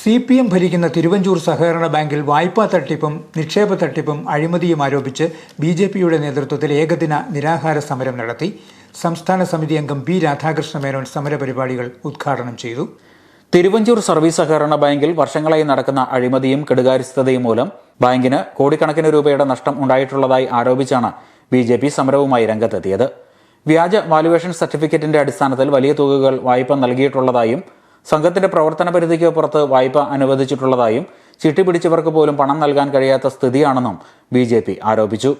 C P M ഭരിക്കുന്ന തിരുവഞ്ചൂർ സഹകരണ ബാങ്കിൽ വായ്പാ തട്ടിപ്പും നിക്ഷേപ തട്ടിപ്പും അഴിമതിയും ആരോപിച്ച് ബി ജെ പിയുടെ നേതൃത്വത്തിൽ ഏകദിന നിരാഹാര സമരം നടത്തി. സംസ്ഥാന സമിതി അംഗം ബി രാധാകൃഷ്ണ മേനോൻ സമരപരിപാടികൾ ഉദ്ഘാടനം ചെയ്തു. തിരുവഞ്ചൂർ സർവീസ് സഹകരണ ബാങ്കിൽ വർഷങ്ങളായി നടക്കുന്ന അഴിമതിയും കെടുകാര്യസ്ഥതയും മൂലം ബാങ്കിന് കോടിക്കണക്കിന് രൂപയുടെ നഷ്ടം ഉണ്ടായിട്ടുള്ളതായി ആരോപിച്ചാണ് ബി ജെ പി സമരവുമായി രംഗത്തെത്തിയത്. വ്യാജ വാലുവേഷൻ സർട്ടിഫിക്കറ്റിന്റെ അടിസ്ഥാനത്തിൽ വലിയ തുകകൾ വായ്പ നൽകിയിട്ടുള്ളതായും സംഘത്തിന്റെ പ്രവർത്തന പരിധിക്ക് പുറത്ത് വായ്പ അനുവദിച്ചിട്ടുള്ളതായും ചിട്ടി പിടിച്ചവർക്ക് പോലും പണം നൽകാൻ കഴിയാത്ത സ്ഥിതിയാണെന്നും ബി ജെ പി ആരോപിച്ചു.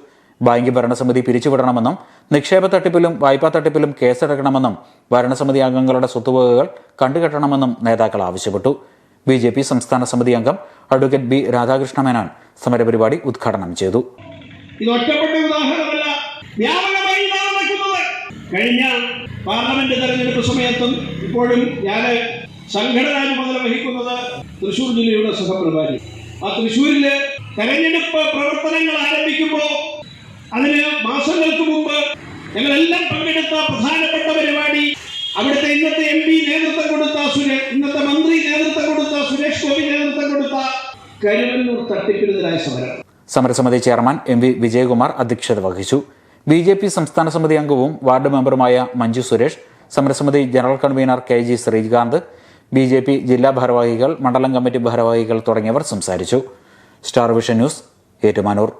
ബാങ്ക് ഭരണസമിതി പിരിച്ചുവിടണമെന്നും നിക്ഷേപ തട്ടിപ്പിലും വായ്പാ തട്ടിപ്പിലും കേസെടുക്കണമെന്നും ഭരണസമിതി അംഗങ്ങളുടെ സ്വത്തുവകകൾ കണ്ടുകെട്ടണമെന്നും നേതാക്കൾ ആവശ്യപ്പെട്ടു. ബി ജെ പി സംസ്ഥാന സമിതി അംഗം അഡ്വക്കേറ്റ് ബി രാധാകൃഷ്ണ മേനോൻ സമരപരിപാടി ഉദ്ഘാടനം ചെയ്തു. ഇത് ഒറ്റപ്പെട്ട ഉദാഹരണമല്ല കഴിഞ്ഞ പാർലമെന്റ് തെരഞ്ഞെടുപ്പ് സമയത്തും ഇപ്പോഴും ഞാൻ സംഘടനാ ചുമതല വഹിക്കുന്നത് തൃശൂർ ജില്ലയുടെ സഹപ്രഭാരി. ആ തൃശൂരിലെ തെരഞ്ഞെടുപ്പ് പ്രവർത്തനങ്ങൾ ആരംഭിക്കുമ്പോൾ അതിന് മാസങ്ങൾക്ക് മുമ്പ് ഞങ്ങളെല്ലാം പങ്കെടുത്ത പ്രധാനപ്പെട്ട പരിപാടി അവിടുത്തെ ഇന്നത്തെ എം പി നേതൃത്വം കൊടുത്ത സുരേഷ് ഇന്നത്തെ മന്ത്രി നേതൃത്വം കൊടുത്ത സുരേഷ് ഗോപി നേതൃത്വം കൊടുത്ത കരുവന്നൂർ തട്ടിപ്പിനെതിരായ സമരം. സമരസമിതി ചെയർമാൻ എം വി വിജയകുമാർ അധ്യക്ഷത വഹിച്ചു. ബി ജെ പി സംസ്ഥാന സമിതി അംഗവും വാർഡ് മെമ്പറുമായ മഞ്ജു സുരേഷ് സമരസമിതി general convener K G Sreekanth B J P ജില്ലാ ഭാരവാഹികൾ മണ്ഡലം കമ്മിറ്റി ഭാരവാഹികൾ തുടങ്ങിയവർ സംസാരിച്ചു. Star Vision news Ettumanoor.